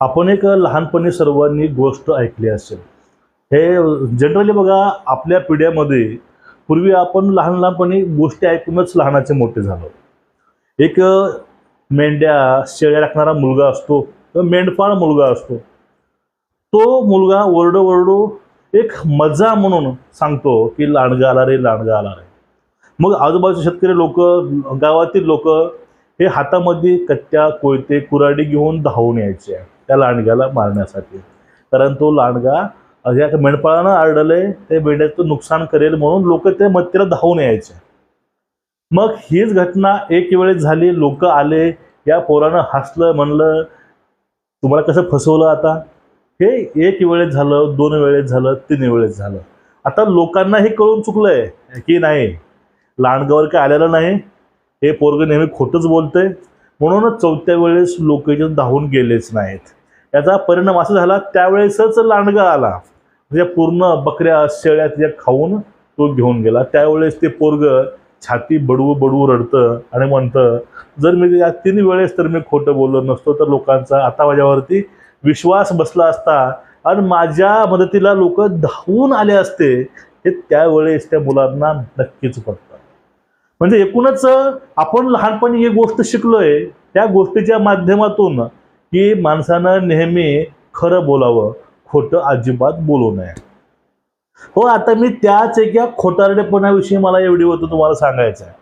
आपण एक लहानपणी सर्वांनी गोष्ट ऐकली असेल. हे जनरली बघा आपल्या पिढ्यामध्ये पूर्वी आपण लहान लहानपणी गोष्टी ऐकूनच लहानाचे मोठे झालो. एक मेंढ्या शेळ्या राखणारा मुलगा असतो किंवा मेंढपाळ मुलगा असतो. तो मुलगा ओरडो ओरडो एक मजा म्हणून सांगतो की लांडगा आला रे लांडगा आला रे. मग आजूबाजूचे शेतकरी लोक गावातील लोक हे हातामध्ये कट्ट्या कोयते कुराडी घेऊन धावून यायचे. त्या लांडग्याला मारण्यासाठी. कारण तो लांडगा ज्या मेंढपाळानं आरडले ते मेंढ्याचं नुकसान करेल म्हणून लोक त्या मत्तीला धावून यायचे. मग हीच घटना एक वेळेस झाली लोक आले या पोरानं हसलं म्हणलं तुम्हाला कसं फसवलं आता? हे एक वेळेस झालं दोन वेळेस झालं तीन वेळेस झालं. आता लोकांना हे कळून चुकलंय की नाही? लांडगावर काय आलेलं नाही? हे पोरग नेहमी खोटंच बोलतंय. म्हणूनच चौथ्या वेळेस लोक धावून गेलेच नाहीत. याचा परिणाम असा झाला त्यावेळेसच लांडगा आला. म्हणजे पूर्ण बकऱ्या शेळ्या तिच्या खाऊन तो घेऊन गेला. त्यावेळेस ते पोरग छाती बडवू बडवू रडतं आणि म्हणतं जर मी या तीन वेळेस तर मी खोटं बोललो नसतो तर लोकांचा आता माझ्यावरती विश्वास बसला असता आणि माझ्या मदतीला लोक धावून आले असते हे त्यावेळेस त्या मुलांना नक्कीच पडतं म्हणजे एकूणच आपण लहानपणी ही गोष्ट शिकलोय त्या गोष्टीच्या माध्यमातून की माणसानं नेहमी खरं बोलावं खोटं अजिबात बोलू नये. हो आता मी त्याच एका खोटारडेपणाविषयी मला एवढी होतं तुम्हाला सांगायचं आहे.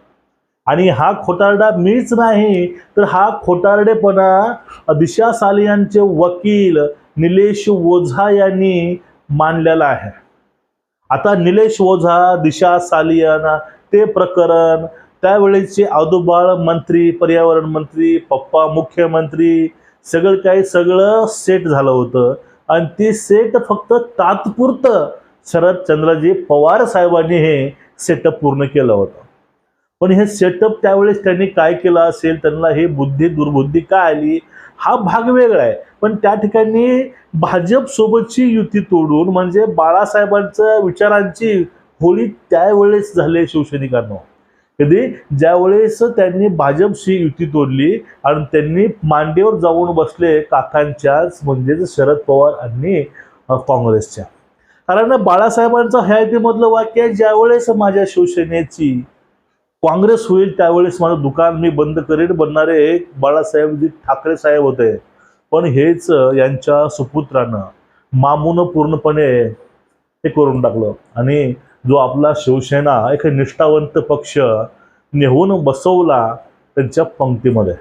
आणि हा खोटारडा मीच नाही तर हा खोटारडेपणा दिशा सालियांचे वकील निलेश ओझा यांनी मानलेला आहे. आता निलेश ओझा दिशा सालियाना ते प्रकरण त्यावेळेचे आदोबाळ मंत्री पर्यावरण मंत्री पप्पा मुख्यमंत्री सगळं काही सगळं सेट झालं होतं. आणि ते सेट फक्त तात्पुरतं शरद चंद्रजी पवार साहेबांनी हे सेटअप पूर्ण केलं होतं. पण हे सेटअप त्यावेळेस त्यांनी काय केलं असेल त्यांना हे बुद्धी दुर्बुद्धी काय आली हा भाग वेगळा आहे. पण त्या ठिकाणी भाजप सोबतची युती तोडून म्हणजे बाळासाहेबांच्या विचारांची होळी त्यावेळेस झाली शिवसैनिकांना कधी? ज्यावेळेस त्यांनी भाजपशी युती तोडली आणि त्यांनी मांडीवर जाऊन बसले काकांच्याच म्हणजेच शरद पवार आणि काँग्रेसच्या. कारण बाळासाहेबांचं हयातीमधलं वाक्य ज्यावेळेस माझ्या शिवसेनेची काँग्रेस होईल त्यावेळेस माझं दुकान मी बंद करेन बनणारे बाळासाहेब ठाकरे साहेब होते. पण हेच यांच्या सुपुत्रानं मामून पूर्णपणे हे करून टाकलं. आणि जो आपला शिवसेना एक निष्ठावंत पक्ष नेहून बसवला त्यांच्या पंक्तीमध्ये.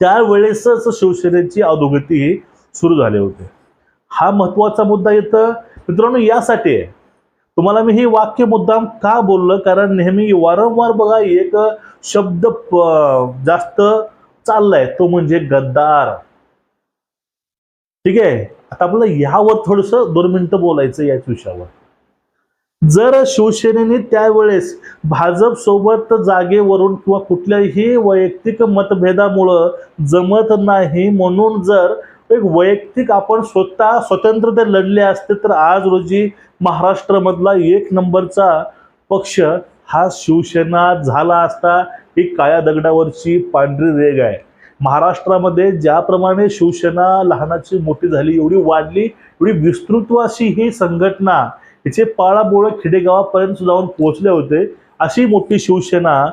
त्यावेळेसच शिवसेनेची अधोगती सुरू झाली होती. हा महत्त्वाचा मुद्दा येतं मित्रांनो यासाठी आहे. तुम्हाला मी हे वाक्य मुद्दाम का बोललं? कारण नेहमी वारंवार बघा एक शब्द जास्त चाललाय. तो म्हणजे गद्दार. ठीक आहे? आता आपल्याला यावर थोडस दोन मिनिटं बोलायचं याच विषयावर. जर शिवसेनेने त्यावेळेस भाजप सोबत जागेवरून किंवा कुठल्याही वैयक्तिक मतभेदामुळं जमत नाही म्हणून जर एक वैयक्तिक आपण स्वतः स्वतंत्रते लढले असते तर आज रोजी महाराष्ट्रामधला एक नंबरचा पक्ष हा शिवसेना झाला असता ही काळ्या दगडावरची पांढरी रेग आहे. महाराष्ट्रामध्ये ज्याप्रमाणे शिवसेना लहानाची मोठी झाली एवढी वाढली एवढी विस्तृत अशी ही संघटना हिचे पाळाबोळ खेडेगावापर्यंत जाऊन पोहोचले होते. अशी मोठी शिवसेना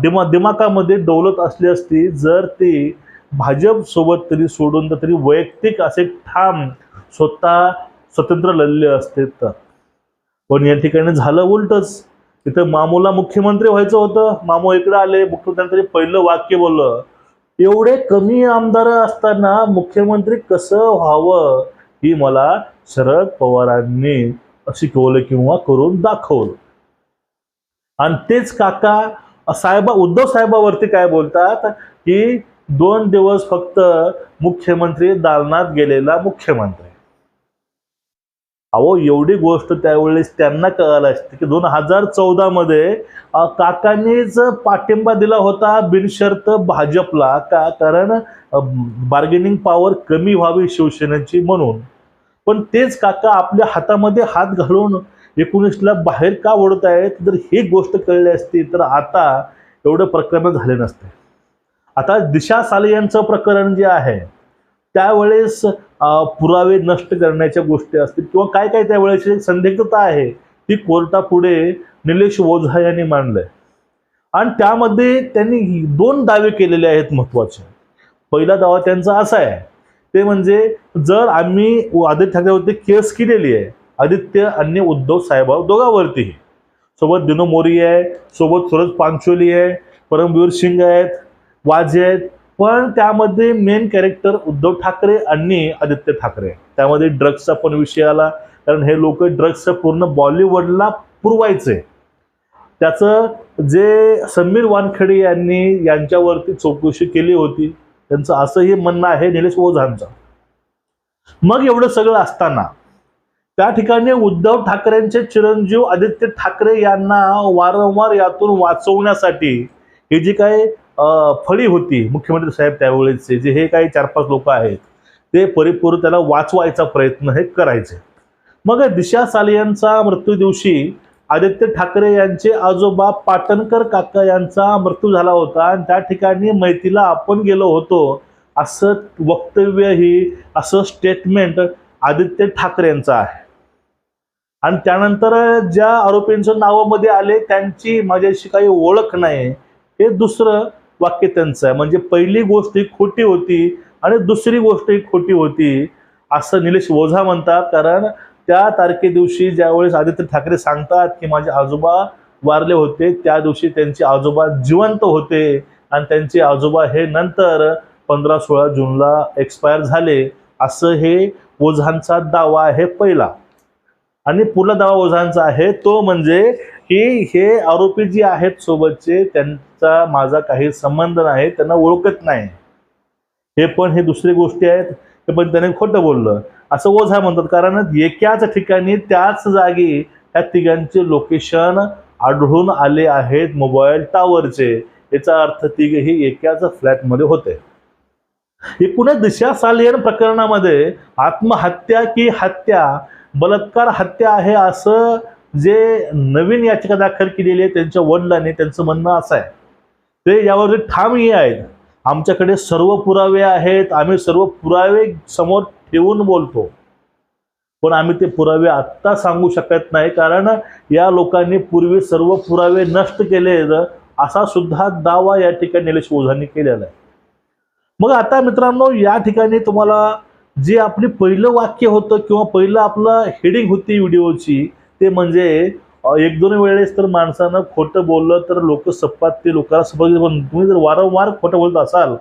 दिमा दिमाकामध्ये डौलत असली असती जर ती भाजप सोबत तरी सोडून तर तरी वैयक्तिक असे ठाम स्वतः स्वतंत्र लढले असते तर. पण या ठिकाणी झालं उलटच. तिथं मामूला मुख्यमंत्री व्हायचं होतं. मामू इकडे आले मुख्यमंत्र्यांनी पहिलं वाक्य बोललं. एवढे कमी आमदार असताना मुख्यमंत्री कसं व्हावं ही मला शरद पवारांनी शिकवलं किंवा करून दाखवलं. आणि तेच काका साहेबा उद्धव साहेबावरती काय बोलतात की दोन दिवस फक्त मुख्यमंत्री दालनात गेलेला मुख्यमंत्री. अहो एवढी गोष्ट त्यावेळेस त्यांना कळायला असते की दोन हजार चौदा मध्ये काकांनीच पाठिंबा दिला होता बिनशर्त भाजपला का? कारण बार्गेनिंग पॉवर कमी व्हावी शिवसेनेची म्हणून. पण तेच काका आपल्या हातामध्ये हात घालून एकोणीसला बाहेर का ओढत आहेत जर ही गोष्ट कळली असती तर आता एवढं प्रकरण झाले नसते. आता दिशा साले यांचं प्रकरण जे आहे त्यावेळेस पुरावे नष्ट करण्याच्या गोष्टी असतील किंवा काय काय त्यावेळेची संदिग्धता आहे ती कोर्टापुढे निलेश ओझा यांनी मांडलंय. आणि त्यामध्ये त्यांनी दोन दावे केलेले आहेत महत्त्वाचे पहिला दावा त्यांचा असा आहे ते म्हणजे जर आम्ही आदित्य ठाकरेवरती केस केलेली आहे आदित्य आणि उद्धव साहेबा दोघांवरतीही सोबत दिनो मोरी आहे सोबत सूरज पांचोली आहे परमवीर सिंग आहेत वाजे आहेत. पण त्यामध्ये मेन कॅरेक्टर उद्धव ठाकरे आणि आदित्य ठाकरे त्यामध्ये ड्रग्सचा पण विषय आला कारण हे लोक ड्रग्सचं पूर्ण बॉलिवूडला पुरवायचे. त्याचं जे समीर वानखेडे यांनी यांच्यावरती चौकशी केली होती त्यांचं असंही म्हणणं आहे निलेश ओझांचं. मग एवढं सगळं असताना त्या ठिकाणी उद्धव ठाकरेंचे चिरंजीव आदित्य ठाकरे यांना वारंवार यातून वाचवण्यासाठी ही जी काही फळी होती मुख्यमंत्री साहेब त्यावेळेचे जे हे काही चार पाच लोक आहेत ते परिपूर्ण त्याला वाचवायचा प्रयत्न हे करायचे. मग दिशा सालियांचा मृत्यू दिवशी आदित्य ठाकरे यांचे आजोबा पाटणकर काका यांचा मृत्यू झाला होता आणि त्या ठिकाणी मैतीला आपण गेलो होतो. असं वक्तव्य ही असं स्टेटमेंट आदित्य ठाकरे यांचं आहे. आणि त्यानंतर ज्या आरोपींच्या नावामध्ये आले त्यांची माझ्याशी काही ओळख नाही. हे दुसरं वाक्य त्यांचं आहे. म्हणजे पहिली गोष्ट ही खोटी होती आणि दुसरी गोष्ट ही खोटी होती असं निलेश ओझा म्हणतात. कारण त्या तारखे दिवशी ज्यावेळेस आदित्य ठाकरे सांगतात की माझे आजोबा वारले होते त्या दिवशी त्यांचे आजोबा जिवंत होते आणि त्यांचे आजोबा हे नंतर पंधरा सोळा जूनला एक्सपायर झाले. असं हे ओझांचा दावा आहे पहिला. आणि पुढला दावा ओझांचा आहे तो म्हणजे की हे आरोपी जे आहेत सोबतचे त्यांचा माझा काही संबंध नाही त्यांना ओळखत नाही. हे पण हे दुसरी गोष्टी आहेत. पण त्याने खोटं बोललं. असं ओझा म्हणतात. कारण एकाच ठिकाणी त्याच जागी त्या तिघांचे लोकेशन आढळून आले आहेत मोबाईल टावरचे याचा अर्थ तिघेही एकाच फ्लॅटमध्ये होते. एकूणच दिशा सालियन प्रकरणामध्ये आत्महत्या की हत्या बलात्कार हत्या आहे असं जे नवीन याचिका दाखल केलेली आहे त्यांच्या वडिलांनी त्यांचं म्हणणं असं आहे. ते यावर ठामही आहेत. आमच्याकडे सर्व पुरावे आहेत आम्ही सर्व पुरावे समोर ठेवून बोलतो. पण आम्ही ते पुरावे आत्ता सांगू शकत नाही कारण या लोकांनी पूर्वी सर्व पुरावे नष्ट केले. असा सुद्धा दावा या ठिकाणी निलेश ओझांनी केलेला आहे. मग आता मित्रांनो या ठिकाणी तुम्हाला जे आपली पहिलं वाक्य होतं किंवा पहिलं आपलं हेडिंग होती व्हिडिओची ते म्हणजे एक दोन वेळेस तर माणसानं खोटं बोललं तर लोक सपात ते लोकांना सपात पण तुम्ही जर वारंवार खोटं बोलत असाल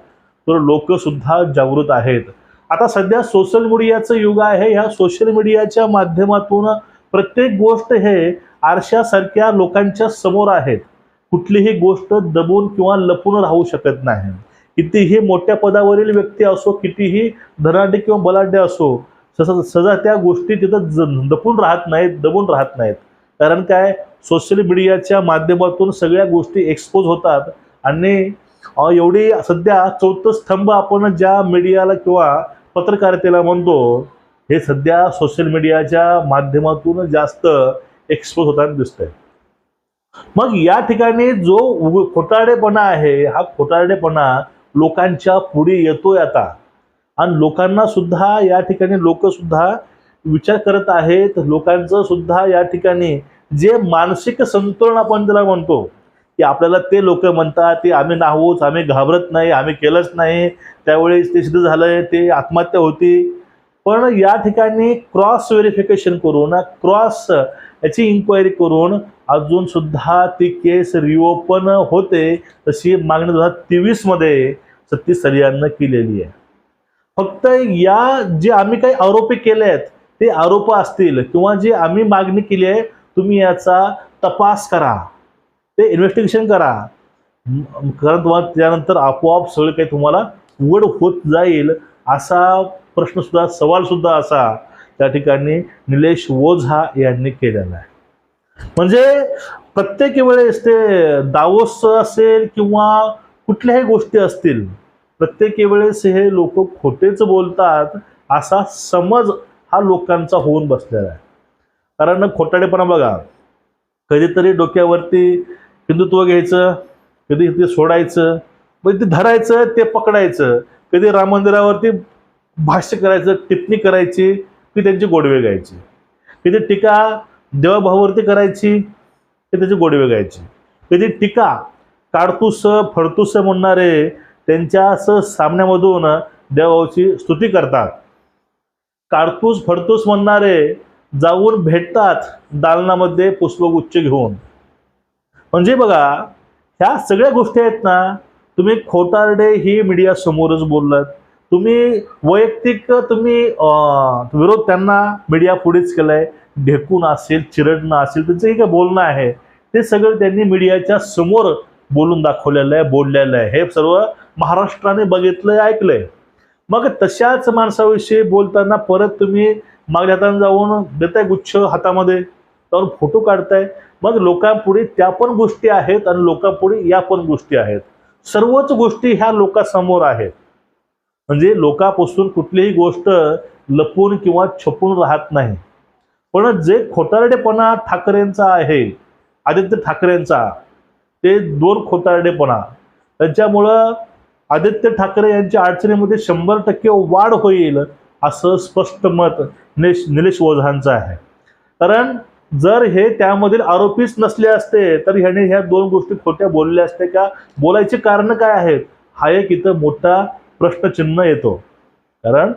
तर लोकसुद्धा जागृत आहेत. आता सध्या सोशल मीडियाचं युग आहे. ह्या सोशल मीडियाच्या माध्यमातून प्रत्येक गोष्ट हे आरशासारख्या लोकांच्या समोर आहेत. कुठलीही गोष्ट दबून किंवा लपून राहू शकत नाही. कितीही मोठ्या पदावरील व्यक्ती असो कितीही धनाढ्य किंवा बलाढ्य असो ससा सजा त्या गोष्टी तिथं ज- दपून राहत नाहीत दबून राहत नाहीत. कारण काय सोशल मीडियाच्या माध्यमातून सगळ्या गोष्टी एक्सपोज होतात. आणि एवढी सध्या चौथं स्तंभ आपण ज्या मीडियाला किंवा पत्रकारितेला म्हणतो हे सध्या सोशल मीडियाच्या माध्यमातून जास्त एक्सपोज होताना दिसतंय. मग या ठिकाणी जो खोटारडेपणा आहे हा खोटारडेपणा लोकांच्या पुढे येतोय आता. आणि लोकांना सुद्धा या ठिकाणी लोक सुद्धा विचार करत आहेत लोकांचं सुद्धा या ठिकाणी जे मानसिक संतुलन आपण त्याला म्हणतो की आपल्याला ते लोक म्हणतात ते आम्ही नाहोच आम्ही घाबरत नाही आम्ही केलंच नाही. त्यावेळेस ते सिद्ध झालंय ते आत्महत्या होती. पण या ठिकाणी क्रॉस व्हेरिफिकेशन करून क्रॉस याची इन्क्वायरी करून अजून सुद्धा ती केस रिओपन होते तशी मागणी दोन हजार तेवीसमध्ये सतीश सलियांनं केलेली आहे. फक्त या जे आम्ही काही आरोपी केले आहेत ते आरोप असतील किंवा जे आम्ही मागणी केली आहे तुम्ही याचा तपास करा. ते इन्व्हेस्टिगेशन करा. कारण तुम्हाला त्यानंतर आपोआप सगळं काही तुम्हाला उघड होत जाईल असा प्रश्नसुद्धा सवालसुद्धा सवाल सुद्धा असा त्या ठिकाणी निलेश ओझा यांनी केलेला आहे. म्हणजे प्रत्येक वेळेस ते दावोस असेल किंवा कुठल्याही गोष्टी असतील प्रत्येक वेळेस हे लोक खोटेच बोलतात असा समज हा लोकांचा होऊन बसलेला आहे. कारण खोटाडेपणा बघा. कधीतरी डोक्यावरती हिंदुत्व घ्यायचं कधी ते सोडायचं मग ते धरायचं ते पकडायचं. कधी राम मंदिरावरती भाष्य करायचं टिप्पणी करायची की त्यांची गोडवे गायची. कधी टीका देवाभावावरती करायची की त्याची गोडवे गायची. कधी टीका काडतूस फडतूस म्हणणारे त्यांच्या असं सामन्यामधून देवाची स्तुती करतात. काडतूस फडतूस म्हणणारे जाऊन भेटतात दालनामध्ये पुष्पगुच्छ घेऊन. म्हणजे बघा ह्या सगळ्या गोष्टी आहेत ना तुम्ही खोटारडे ही मीडिया समोरच बोललात. तुम्ही वैयक्तिक तुम्ही विरोध त्यांना मीडिया पुढेच केलाय. ढेकून असेल चिरडणं असेल त्यांचं हे काय बोलणं आहे? ते सगळं त्यांनी मीडियाच्या समोर बोलून दाखवलेलं आहे बोललेलं आहे. हे सर्व महाराष्ट्राने बघितलंय ऐकलंय. मग तशाच माणसाविषयी बोलताना परत तुम्ही मागल्या हाताने जाऊन देताय गुच्छ हातामध्ये त्यावर फोटो काढताय. मग लोकांपुढे त्या पण गोष्टी आहेत आणि लोकांपुढे या पण गोष्टी आहेत. सर्वच गोष्टी ह्या लोकांसमोर आहेत. म्हणजे लोकांपासून कुठलीही गोष्ट लपून किंवा छपून राहत नाही. पण जे खोटारडेपणा ठाकरेंचा आहे आदित्य ठाकरेंचा ते दोन खोटारडेपणा त्यांच्यामुळं आदित्य ठाकरे यांच्या अडचणीमध्ये शंभर टक्के वाढ होईल. असं स्पष्ट मत निश निलेश ओझांचं आहे. कारण जर हे त्यामधील आरोपीच नसले असते तर ह्याने ह्या दोन गोष्टी खोट्या बोलल्या असत्या. का बोलायचे कारण काय आहेत? हा एक इथं मोठा प्रश्नचिन्ह येतो. कारण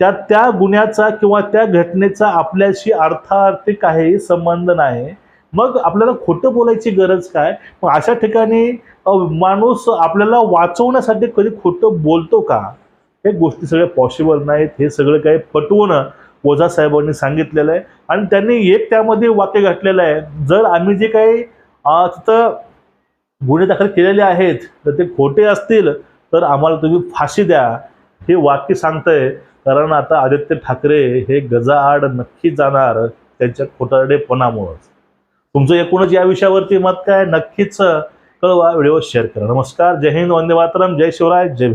त्या त्या गुन्ह्याचा किंवा त्या घटनेचा आपल्याशी अर्थार्थी काही संबंध नाही. मग आपल्याला खोटं बोलायची गरज काय? मग अशा ठिकाणी माणूस आपल्याला वाचवण्यासाठी कधी खोटं बोलतो का? हे गोष्टी सगळ्या पॉसिबल नाहीत. हे सगळं काही पटवून ओझा साहेबांनी सांगितलेलं आहे. आणि त्यांनी एक त्यामध्ये वाक्य घातलेलं आहे. जर आम्ही जे काही तिथं गुन्हे दाखल केलेले आहेत तर ते खोटे असतील तर आम्हाला तुम्ही फाशी द्या. हे वाक्य सांगतंय कारण आता आदित्य ठाकरे हे गजाआड नक्की जाणार त्यांच्या खोटारडेपणामुळंच. तुमचं एकूणच या विषयावरती मत काय? नक्कीच कळवा. व्हिडिओ शेअर करा. नमस्कार. जय हिंद. वंदे मातरम. जय शिवराय. जय